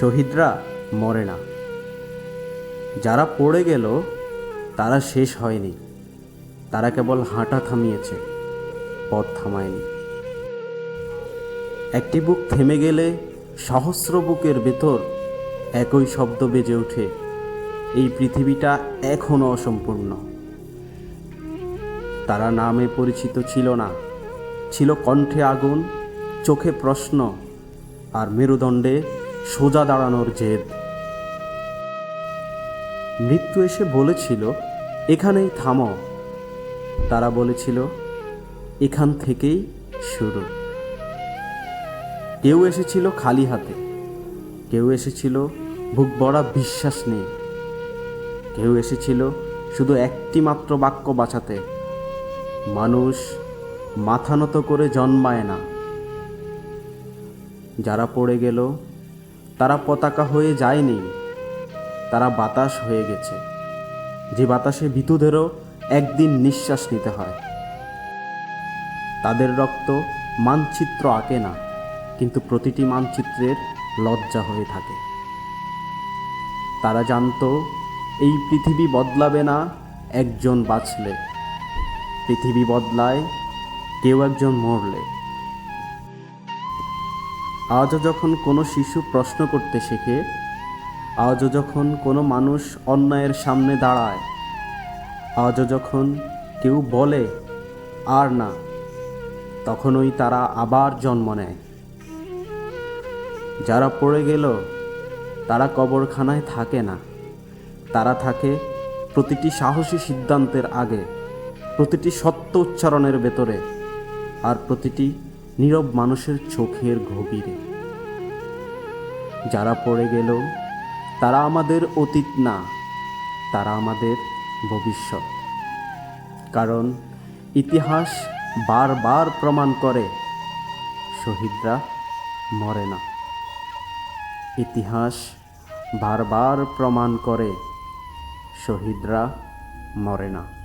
শহীদরা মরে না। যারা পড়ে গেল, তারা শেষ হয়নি। তারা কেবল হাঁটা থামিয়েছে, পথ থামায়নি। একটি বুক থেমে গেলে সহস্র বুকের ভেতর একই শব্দ বেজে ওঠে, এই পৃথিবীটা এখনও অসম্পূর্ণ। তারা নামে পরিচিত ছিল না। ছিল কণ্ঠে আগুন, চোখে প্রশ্ন আর মেরুদণ্ডে সোজা দাঁড়ানোর জেদ। মৃত্যু এসে বলেছিল, এখানেই থামো। তারা বলেছিল, এখান থেকেই শুরু। কেউ এসেছিল খালি হাতে। কেউ এসেছিল, বুক ভরা বিশ্বাস নেই। কেউ এসেছিল, শুধু একটি মাত্র বাক্য বাঁচাতে। মানুষ মাথা নত করে জন্মায় না। যারা পড়ে গেল তারা পতাকা হয়ে যায়নি। তারা বাতাস হয়ে গেছে। যে বাতাসে বিতুদেরও একদিন নিঃশ্বাস নিতে হয়। তাদের রক্ত মানচিত্র আঁকে না, কিন্তু প্রতিটি মানচিত্রের লজ্জা হয়ে থাকে। তারা জানতো, এই পৃথিবী বদলাবে না, একজন বাঁচলে। পৃথিবী বদলায়, কেউ একজন মরলে। আজও যখন কোনো শিশু প্রশ্ন করতে শেখে, আজও যখন কোনো মানুষ অন্যায়ের সামনে দাঁড়ায়, আজও যখন কেউ বলে, আর না, তখনই তারা আবার জন্ম নেয়। যারা পড়ে গেল, তারা কবরখানায় থাকে না। তারা থাকে প্রতিটি সাহসী সিদ্ধান্তের আগে, প্রতিটি সত্য উচ্চারণের ভেতরে, আর প্রতিটি নীরব মানুষের চোখের গভীরে। যারা পড়ে গেল, তারা আমাদের অতীত না, তারা আমাদের ভবিষ্যৎ। কারণ ইতিহাস বারবার প্রমাণ করে, শহীদরা মরে না। ইতিহাস বারবার প্রমাণ করে, শহীদরা মরে না।